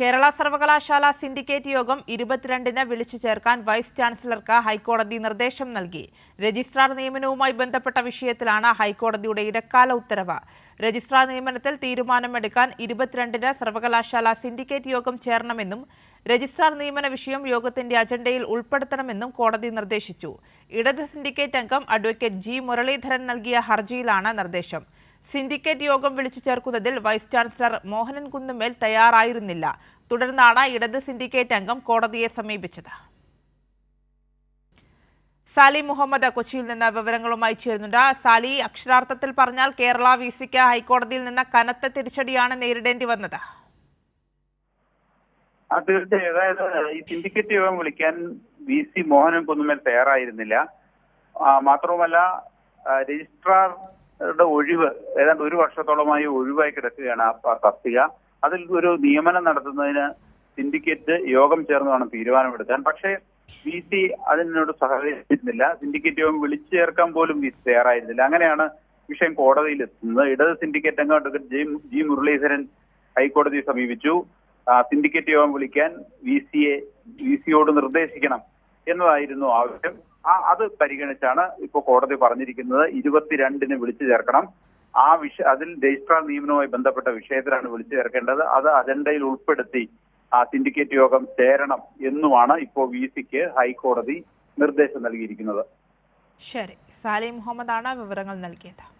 കേരള സർവകലാശാല സിൻഡിക്കേറ്റ് യോഗം ഇരുപത്തിരണ്ടിന് വിളിച്ചു ചേർക്കാൻ വൈസ് ചാൻസലർക്ക് ഹൈക്കോടതി നിർദ്ദേശം നൽകി. രജിസ്ട്രാർ നിയമനവുമായി ബന്ധപ്പെട്ട വിഷയത്തിലാണ് ഹൈക്കോടതിയുടെ ഇടക്കാല ഉത്തരവ്. രജിസ്ട്രാർ നിയമനത്തിൽ തീരുമാനമെടുക്കാൻ ഇരുപത്തിരണ്ടിന് സർവകലാശാല സിൻഡിക്കേറ്റ് യോഗം ചേരണമെന്നും രജിസ്ട്രാർ നിയമന വിഷയം യോഗത്തിന്റെ അജണ്ടയിൽ ഉൾപ്പെടുത്തണമെന്നും കോടതി നിർദ്ദേശിച്ചു. ഇടത് സിൻഡിക്കേറ്റ് അംഗം അഡ്വക്കേറ്റ് ജി മുരളീധരൻ നൽകിയ ഹർജിയിലാണ് നിർദ്ദേശം. സിൻഡിക്കേറ്റ് യോഗം വിളിച്ചു ചേർക്കുന്നതിൽ വൈസ് ചാൻസലർ മോഹനൻ കുന്നുമേൽ തയ്യാറായിരുന്നില്ല. തുടർന്നാണ് ഇടത് സിൻഡിക്കേറ്റ് അംഗം കോടതിയെ സമീപിച്ചത്. സാലി മുഹമ്മദ് കൊച്ചിയിൽ നിന്ന് വിവരങ്ങളുമായി ചേരുന്നുണ്ട്. സാലി അക്ഷരാർത്ഥത്തിൽ പറഞ്ഞാൽ കേരള വി സിക്ക് ഹൈക്കോടതിയിൽ നിന്ന് കനത്ത തിരിച്ചടിയാണ് നേരിടേണ്ടി വന്നത്. തീർച്ചയായും. അതായത് ഈ സിൻഡിക്കേറ്റ് യോഗം വിളിക്കാൻ വി സി മോഹനൻ കുന്നുമേൽ തയ്യാറായിരുന്നില്ല. മാത്രവുമല്ല ആ, രജിസ്ട്രാറുടെ ഒഴിവ് ഏതാണ്ട് ഒരു വർഷത്തോളമായി ഒഴിവായി കിടക്കുകയാണ് ആ തസ്തിക അതിൽ ഒരു നിയമനം നടത്തുന്നതിന് സിൻഡിക്കേറ്റ് യോഗം ചേർന്ന് വേണം തീരുമാനമെടുക്കാൻ. പക്ഷേ വി സി അതിനോട് സഹകരിച്ചിരുന്നില്ല സിൻഡിക്കേറ്റ് യോഗം വിളിച്ചു ചേർക്കാൻ പോലും വി സി തയ്യാറായിരുന്നില്ല. അങ്ങനെയാണ് വിഷയം കോടതിയിൽ എത്തുന്നത് ഇടത് സിൻഡിക്കേറ്റ് അംഗം ജി മുരളീധരൻ ഹൈക്കോടതിയെ സമീപിച്ചു. സിൻഡിക്കേറ്റ് യോഗം വിളിക്കാൻ വി സിയെ വി സിയോട് നിർദ്ദേശിക്കണം. എന്നതായിരുന്നു ആവശ്യം. ആ അത് പരിഗണിച്ചാണ് ഇപ്പോൾ കോടതി പറഞ്ഞിരിക്കുന്നത്. ഇരുപത്തിരണ്ടിന് വിളിച്ചു ചേർക്കണം. ആ വിഷ അതിൽ രജിസ്ട്രാർ നിയമനവുമായി ബന്ധപ്പെട്ട വിഷയത്തിലാണ് വിളിച്ചു ചേർക്കേണ്ടത്. അത് അജണ്ടയിൽ ഉൾപ്പെടുത്തി ആ സിൻഡിക്കേറ്റ് യോഗം ചേരണം എന്നുമാണ് ഇപ്പോൾ വി സിക്ക് ഹൈക്കോടതി നിർദ്ദേശം നൽകിയിരിക്കുന്നത്. ശരി. സാലി മുഹമ്മദാണ് വിവരങ്ങൾ നൽകിയത്.